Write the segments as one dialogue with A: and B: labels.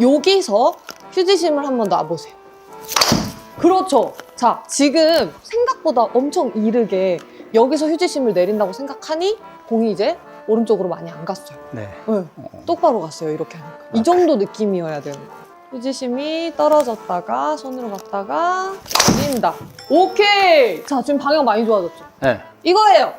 A: 여기서 휴지심을 한번 놔보세요. 그렇죠. 자, 지금 생각보다 엄청 이르게 여기서 휴지심을 내린다고 생각하니 공이 이제 오른쪽으로 많이 안 갔어요.
B: 네.
A: 네,
B: 어.
A: 똑바로 갔어요. 이렇게 하니까. 이 정도 느낌이어야 되는 거예요. 휴지심이 떨어졌다가 손으로 갔다가 뛴다. 오케이. 자, 지금 방향 많이 좋아졌죠.
B: 네.
A: 이거예요.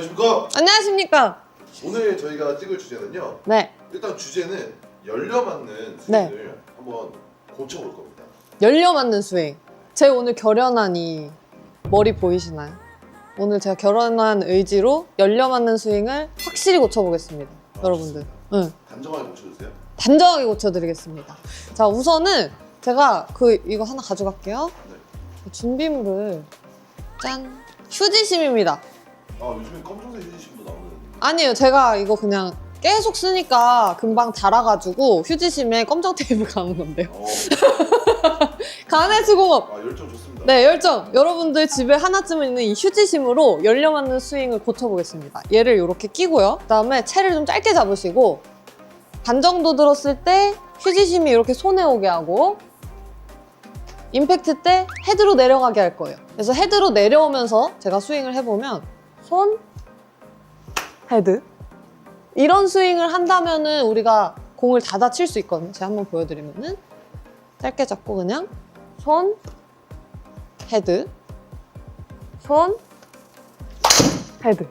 C: 안녕하십니까?
A: 안녕하십니까?
C: 오늘 저희가 찍을 주제는요.
A: 네.
C: 일단 주제는 열려 맞는
A: 네.
C: 스윙을 한번 고쳐볼 겁니다.
A: 열려 맞는 스윙. 제 오늘 결연하니 머리 보이시나요? 오늘 제가 결연한 의지로 열려 맞는 스윙을 확실히 고쳐보겠습니다. 여러분들. 응.
C: 단정하게 고쳐주세요.
A: 단정하게 고쳐드리겠습니다. 자, 우선은 제가 그 이거 하나 가져갈게요.
C: 네.
A: 준비물을 짠 휴지심입니다.
C: 아 요즘에 검정색 휴지심도 나오는.
A: 아니에요, 제가 이거 그냥 계속 쓰니까 금방 닳아가지고 휴지심에 검정 테이프 가는 건데요.
C: 어,
A: 간의 수공업.
C: 아 열정 좋습니다.
A: 네, 열정. 여러분들 집에 하나쯤은 있는 이 휴지심으로 열려 맞는 스윙을 고쳐보겠습니다. 얘를 이렇게 끼고요. 그다음에 채를 좀 짧게 잡으시고 반 정도 들었을 때 휴지심이 이렇게 손에 오게 하고 임팩트 때 헤드로 내려가게 할 거예요. 그래서 헤드로 내려오면서 제가 스윙을 해보면 손, 헤드 이런 스윙을 한다면은 우리가 공을 닫아 칠 수 있거든요. 제가 한번 보여드리면은 짧게 잡고 그냥 손, 헤드, 손, 헤드.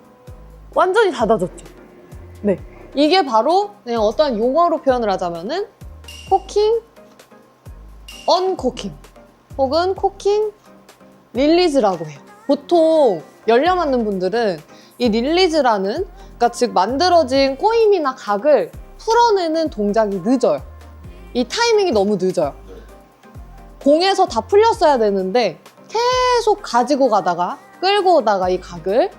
A: 완전히 닫아졌죠. 네. 이게 바로 그냥 어떤 용어로 표현을 하자면은 코킹, 언코킹 혹은 코킹, 릴리즈라고 해요. 보통 열려 맞는 분들은 이 릴리즈라는 그러니까 즉 만들어진 꼬임이나 각을 풀어내는 동작이 늦어요. 이 타이밍이 너무 늦어요.
C: 네.
A: 공에서 다 풀렸어야 되는데 계속 가지고 가다가 끌고 오다가 이 각을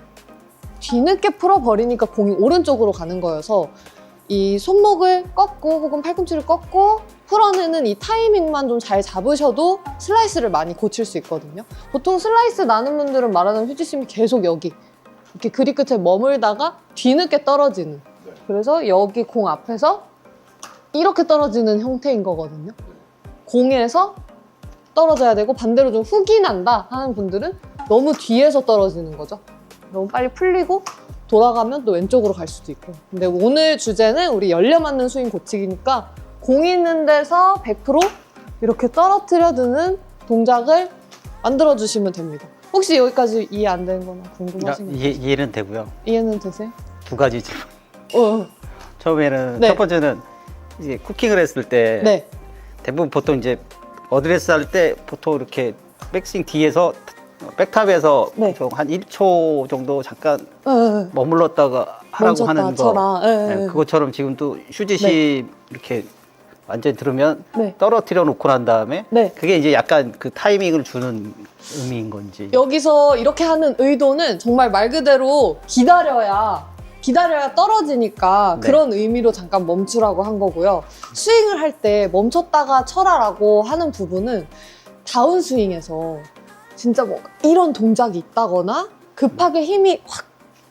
A: 뒤늦게 풀어버리니까 공이 오른쪽으로 가는 거여서 이 손목을 꺾고 혹은 팔꿈치를 꺾고 풀어내는 이 타이밍만 좀 잘 잡으셔도 슬라이스를 많이 고칠 수 있거든요. 보통 슬라이스 나는 분들은 말하는 휴지심이 계속 여기 이렇게 그립 끝에 머물다가 뒤늦게 떨어지는
C: 네.
A: 그래서 여기 공 앞에서 이렇게 떨어지는 형태인 거거든요. 공에서 떨어져야 되고 반대로 좀 훅이 난다 하는 분들은 너무 뒤에서 떨어지는 거죠. 너무 빨리 풀리고 돌아가면 또 왼쪽으로 갈 수도 있고. 근데 오늘 주제는 우리 열려 맞는 스윙 고치기니까 공 있는 데서 100% 이렇게 떨어뜨려 두는 동작을 만들어 주시면 됩니다. 혹시 여기까지 이해 안 되는 거나
B: 아,
A: 궁금하신 거
B: 이해, 이해는 되고요.
A: 이해는 되세요?
B: 두 가지 질문.
A: 어,
B: 처음에는
A: 네.
B: 첫 번째는 이제 쿠킹을 했을 때
A: 네.
B: 대부분 보통 이제 어드레스 할 때 보통 이렇게 백스윙 뒤에서 백탑에서
A: 네.
B: 좀한 1초 정도 잠깐
A: 어, 어,
B: 머물렀다가 하라고
A: 멈췄다
B: 하는 거.
A: 쳐라. 예, 예.
B: 네, 그것처럼 지금 또 휴지심 이렇게 완전히 들으면
A: 네.
B: 떨어뜨려 놓고 난 다음에
A: 네.
B: 그게 이제 약간 그 타이밍을 주는 의미인 건지.
A: 여기서 이렇게 하는 의도는 정말 말 그대로 기다려야 기다려야 떨어지니까
B: 네.
A: 그런 의미로 잠깐 멈추라고 한 거고요. 스윙을 할 때 멈췄다가 쳐라라고 하는 부분은 다운 스윙에서 진짜 뭐 이런 동작이 있다거나 급하게 힘이 확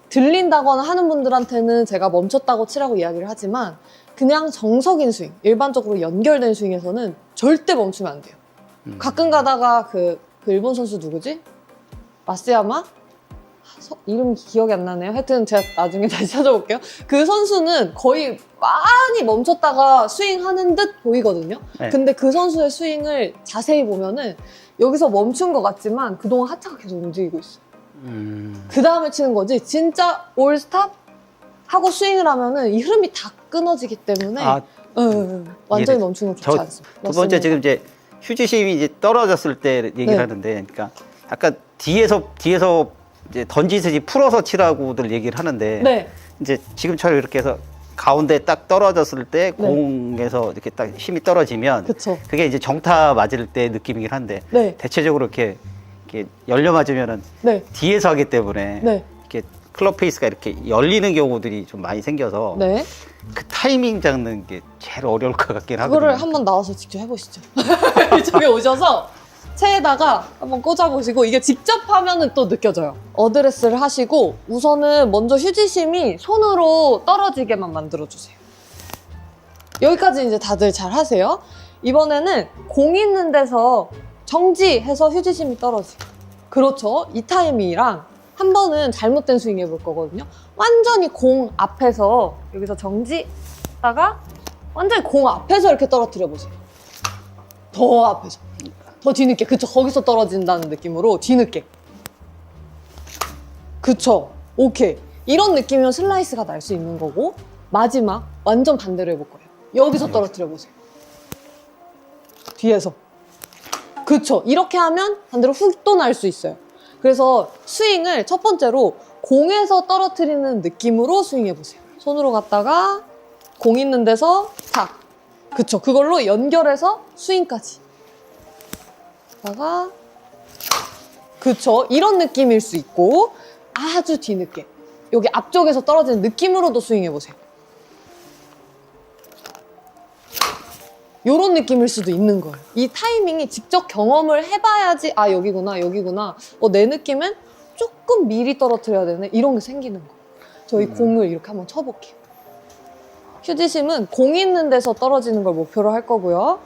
A: 들린다거나 하는 분들한테는 제가 멈췄다고 치라고 이야기를 하지만 그냥 정석인 스윙, 일반적으로 연결된 스윙에서는 절대 멈추면 안 돼요.
B: 음.
A: 가끔 가다가 그, 그 일본 선수 누구지? 마스야마? 서- 이름 기억이 안 나네요. 하여튼 제가 나중에 다시 찾아볼게요. 그 선수는 거의 많이 멈췄다가 스윙하는 듯 보이거든요.
B: 네.
A: 근데 그 선수의 스윙을 자세히 보면은 여기서 멈춘 것 같지만 그동안 하체가 계속 움직이고 있어요.
B: 음.
A: 그 다음에 치는 거지. 진짜 올 스탑 하고 스윙을 하면은 이 흐름이 다 끊어지기 때문에
B: 아,
A: 응, 응, 응. 완전히 멈추는 건 좋지
B: 저
A: 않습니다.
B: 두 번째
A: 맞습니다.
B: 지금 이제 휴지심이 이제 떨어졌을 때 얘기를
A: 네.
B: 하는데, 그러니까 약간 뒤에서 뒤에서 이제 던지듯이 풀어서 치라고들 얘기를 하는데,
A: 네.
B: 이제 지금처럼 이렇게 해서 가운데 딱 떨어졌을 때
A: 네.
B: 공에서 이렇게 딱 힘이 떨어지면
A: 그쵸.
B: 그게 이제 정타 맞을 때 느낌이긴 한데
A: 네.
B: 대체적으로 이렇게, 이렇게 열려 맞으면은
A: 네.
B: 뒤에서 하기 때문에
A: 네.
B: 클럽 페이스가 이렇게 열리는 경우들이 좀 많이 생겨서
A: 네.
B: 그 타이밍 잡는 게 제일 어려울 것 같긴 하거든요.
A: 그거를 한번 나와서 직접 해보시죠. 이쪽에 오셔서 체에다가 한번 꽂아보시고 이게 직접 하면은 또 느껴져요. 어드레스를 하시고 우선은 먼저 휴지심이 손으로 떨어지게만 만들어주세요. 여기까지 이제 다들 잘 하세요. 이번에는 공 있는 데서 정지해서 휴지심이 떨어지. 그렇죠. 이 타이밍이랑 한 번은 잘못된 스윙 해볼 거거든요. 완전히 공 앞에서 여기서 정지다가 완전히 공 앞에서 이렇게 떨어뜨려 보세요. 더 앞에서. 더 뒤늦게. 그쵸. 거기서 떨어진다는 느낌으로 뒤늦게. 그쵸. 오케이. 이런 느낌이면 슬라이스가 날 수 있는 거고 마지막 완전 반대로 해볼 거예요. 여기서 떨어뜨려 보세요. 뒤에서. 그쵸. 이렇게 하면 반대로 훅 또 날 수 있어요. 그래서 스윙을 첫 번째로 공에서 떨어뜨리는 느낌으로 스윙해 보세요. 손으로 갔다가 공 있는 데서 탁. 그쵸. 그걸로 연결해서 스윙까지. 다가 그쵸. 이런 느낌일 수 있고 아주 뒤늦게 여기 앞쪽에서 떨어지는 느낌으로도 스윙해 보세요. 요런 느낌일 수도 있는 거예요. 이 타이밍이 직접 경험을 해봐야지 아 여기구나 여기구나 어, 내 느낌은 조금 미리 떨어뜨려야 되네 이런 게 생기는 거예요. 저희 공을 이렇게 한번 쳐볼게요. 휴지심은 공 있는 데서 떨어지는 걸 목표로 할 거고요.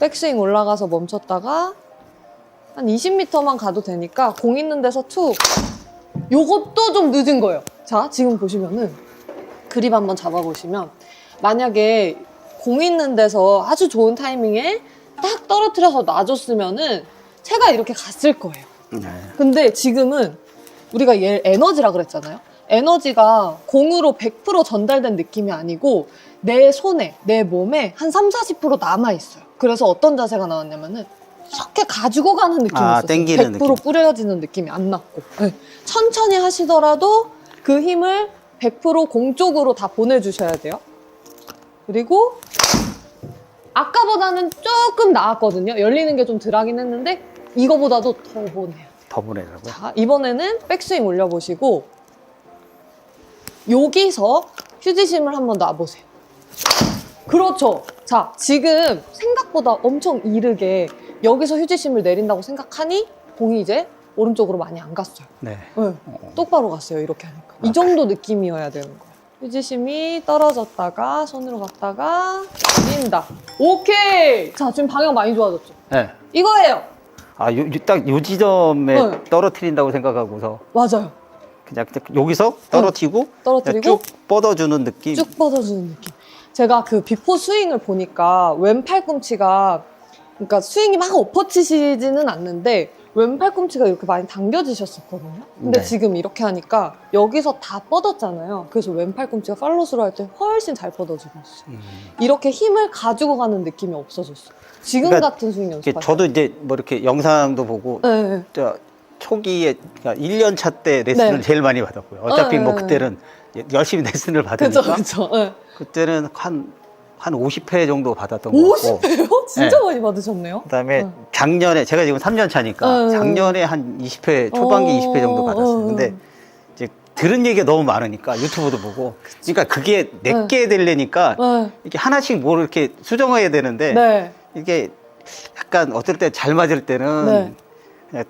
A: 백스윙 올라가서 멈췄다가 한 20m만 가도 되니까 공 있는 데서 툭 요것도 좀 늦은 거예요. 자 지금 보시면은 그립 한번 잡아보시면 만약에 공 있는 데서 아주 좋은 타이밍에 딱 떨어뜨려서 놔줬으면은 채가 이렇게 갔을 거예요.
B: 네.
A: 근데 지금은 우리가 얘 에너지라 그랬잖아요. 에너지가 공으로 100% 전달된 느낌이 아니고 내 손에, 내 몸에 한 3, 40% 남아있어요. 그래서 어떤 자세가 나왔냐면은 이렇게 가지고 가는 느낌이
B: 아,
A: 있었어요.
B: 땡기는
A: 100%
B: 느낌.
A: 뿌려지는 느낌이 안 났고. 네. 천천히 하시더라도 그 힘을 100%공 쪽으로 다 보내주셔야 돼요. 그리고 아까보다는 조금 나았거든요. 열리는 게 좀 덜하긴 했는데 이거보다도 더 보내요.
B: 더 보내라고요.
A: 자, 이번에는 백스윙 올려보시고 여기서 휴지심을 한 번 놔보세요. 그렇죠. 자, 지금 생각보다 엄청 이르게 여기서 휴지심을 내린다고 생각하니 공이 이제 오른쪽으로 많이 안 갔어요.
B: 네.
A: 네, 똑바로 갔어요. 이렇게 하니까. 이 정도 느낌이어야 되는 거예요. 휴지심이 떨어졌다가 손으로 갔다가 뛴다. 오케이. 자, 지금 방향 많이 좋아졌죠.
B: 네.
A: 이거예요.
B: 아, 요, 딱요 지점에
A: 네.
B: 떨어뜨린다고 생각하고서
A: 맞아요.
B: 그냥 여기서 떨어뜨리고
A: 떨어뜨리고
B: 그냥 쭉 뻗어주는 느낌.
A: 쭉 뻗어주는 느낌. 제가 그 비포 스윙을 보니까 왼 팔 꿈치가 그러니까 스윙이 막 엎어치시지는 않는데 왼 팔 꿈치가 이렇게 많이 당겨지셨었거든요. 근데
B: 네.
A: 지금 이렇게 하니까 여기서 다 뻗었잖아요. 그래서 왼 팔 꿈치가 팔로스로 할 때 훨씬 잘 뻗어지고 있어요.
B: 음.
A: 이렇게 힘을 가지고 가는 느낌이 없어졌어요. 지금
B: 그러니까
A: 같은 스윙 때.
B: 저도 이제 뭐 이렇게 영상도 보고
A: 네, 네.
B: 저 초기에 그러니까 1년 차 때 레슨을
A: 네.
B: 제일 많이 받았고요. 어차피
A: 네,
B: 뭐
A: 네,
B: 그때는 열심히 레슨을
A: 그쵸,
B: 받으니까
A: 그쵸. 네.
B: 그때는 한, 한 50회 정도 받았던 거 같고
A: 50회요? 진짜
B: 네.
A: 많이 받으셨네요.
B: 그다음에
A: 네.
B: 작년에 제가 지금 3년 차니까
A: 네.
B: 작년에 한 20회 초반기
A: 어,
B: 20회 정도 받았어요.
A: 어,
B: 근데 이제 들은 얘기가 너무 많으니까 유튜브도 보고 그러니까 그게 내게 되려니까
A: 네.
B: 이렇게 하나씩 뭘 이렇게 수정해야 되는데
A: 네.
B: 이게 약간 어떨 때 잘 맞을 때는
A: 네.
B: 그냥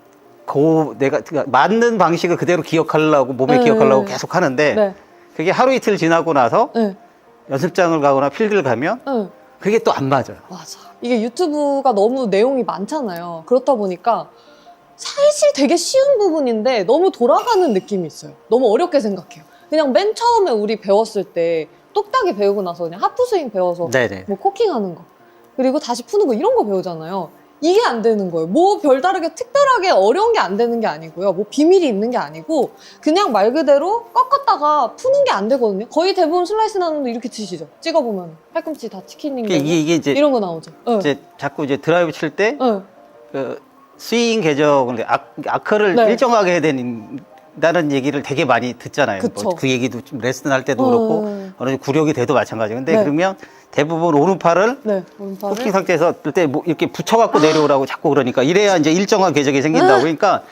B: 고 내가 그러니까 맞는 방식을 그대로 기억하려고 몸에
A: 네.
B: 기억하려고 계속 하는데
A: 네.
B: 그게 하루 이틀 지나고 나서
A: 네.
B: 연습장을 가거나 필드를 가면
A: 네.
B: 그게 또 안 맞아요.
A: 맞아. 이게 유튜브가 너무 내용이 많잖아요. 그렇다 보니까 사실 되게 쉬운 부분인데 너무 돌아가는 느낌이 있어요. 너무 어렵게 생각해요. 그냥 맨 처음에 우리 배웠을 때 똑딱이 배우고 나서 그냥 하프스윙 배워서
B: 네네.
A: 뭐 코킹하는 거 그리고 다시 푸는 거 이런 거 배우잖아요. 이게 안 되는 거예요. 뭐 별다르게 특별하게 어려운 게 안 되는 게 아니고요. 뭐 비밀이 있는 게 아니고 그냥 말 그대로 꺾었다가 푸는 게 안 되거든요. 거의 대부분 슬라이스 나는데 이렇게 치시죠. 찍어보면 팔꿈치 다 치킨닝
B: 이게 이게, 이게 이제
A: 이런 거 나오죠. 네.
B: 이제 자꾸 이제 드라이브 칠 때
A: 네.
B: 그 스윙 궤적을 아, 아크를
A: 네.
B: 일정하게 해야 된다는 얘기를 되게 많이 듣잖아요.
A: 그쵸.
B: 뭐그 얘기도 좀 레슨 할 때도 그렇고
A: 음.
B: 어느 정도 구력이 돼도 마찬가지. 근데
A: 네.
B: 그러면 대부분 오른팔을
A: 네, 오른팔을
B: 코킹 상태에서 그때 뭐 이렇게 붙여갖고 내려오라고 자꾸 그러니까 이래야 이제 일정한 궤적이 생긴다고 그러니까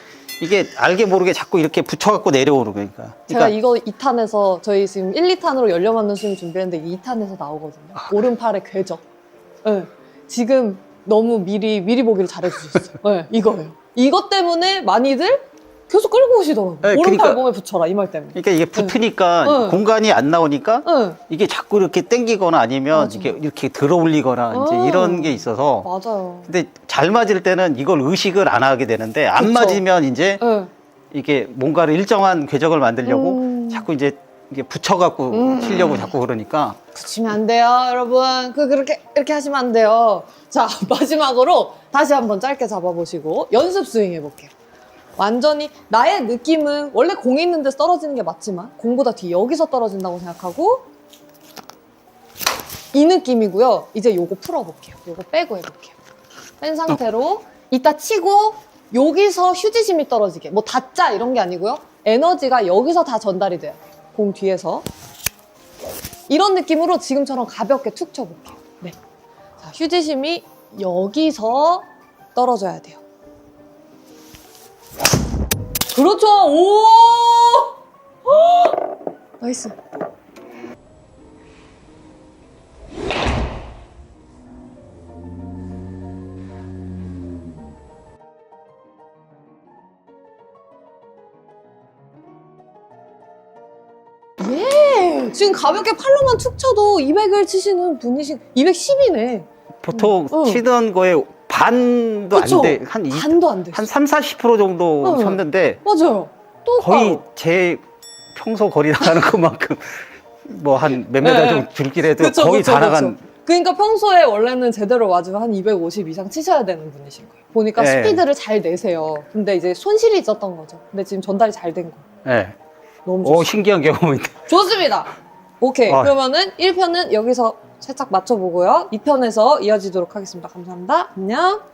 B: 이게 알게 모르게 자꾸 이렇게 붙여갖고 내려오는 거니까.
A: 제가
B: 그러니까
A: 이거 2탄에서 저희 지금 1, 2탄으로 열려 맞는 스윙 준비했는데 2탄에서 나오거든요.
B: 아,
A: 오른팔의 궤적. 네. 지금 너무 미리 미리 보기를 잘해주셨어요. 네, 이거예요. 이것 때문에 많이들 계속 끌고 오시더라고요.
B: 네,
A: 오른팔
B: 그러니까-
A: 몸에 붙여라 이 말 때문에.
B: 그러니까 이게 붙으니까
A: 응.
B: 공간이 안 나오니까
A: 응,
B: 이게 자꾸 이렇게 당기거나 아니면
A: 맞아.
B: 이렇게 이렇게 들어 올리거나 이제
A: 어.
B: 이런 게 있어서
A: 맞아요.
B: 근데 잘 맞을 때는 이걸 의식을 안 하게 되는데 안
A: 그쵸.
B: 맞으면 이제
A: 응.
B: 이게 뭔가를 일정한 궤적을 만들려고
A: 음.
B: 자꾸 이제 이게 붙여갖고
A: 음.
B: 치려고 자꾸 그러니까
A: 붙이면 안 돼요, 여러분. 그 그렇게 이렇게 하시면 안 돼요. 자 마지막으로 다시 한번 짧게 잡아보시고 연습 스윙 해볼게요. 완전히 나의 느낌은 원래 공이 있는 데서 떨어지는 게 맞지만 공보다 뒤 여기서 떨어진다고 생각하고 이 느낌이고요. 이제 요거 풀어볼게요. 요거 빼고 해볼게요. 뺀 상태로 이따 치고 여기서 휴지심이 떨어지게 뭐 닿자 이런 게 아니고요. 에너지가 여기서 다 전달이 돼요. 공 뒤에서 이런 느낌으로 지금처럼 가볍게 툭 쳐볼게요. 네. 자, 휴지심이 여기서 떨어져야 돼요. 그렇죠. 오! 헉! 나이스. 예! 지금 가볍게 팔로만 툭 쳐도 200을 치시는 분이신 210이네.
B: 보통
A: 응.
B: 치던 거에 반도
A: 그쵸?
B: 안 돼. 한, 이,
A: 반도 안 돼.
B: 한 3, 40% 정도
A: 응.
B: 쳤는데
A: 맞아요. 또
B: 거의 제 평소 거리 나가는 것만큼 뭐 한몇 미터
A: 네.
B: 좀 줄길에도
A: 그쵸,
B: 거의
A: 그쵸,
B: 다. 나간
A: 그러니까 평소에 원래는 제대로 맞으면 한 250 이상 치셔야 되는 분이신 거예요. 보니까
B: 네.
A: 스피드를 잘 내세요. 근데 이제 손실이 있었던 거죠. 근데 지금 전달이 잘 된 거.
B: 예.
A: 너무
B: 오
A: 좋습니다.
B: 신기한 경험인데.
A: 좋습니다. 오케이.
B: 아.
A: 그러면은 1편은 여기서 살짝 맞춰보고요. 2편에서 이어지도록 하겠습니다. 감사합니다. 안녕.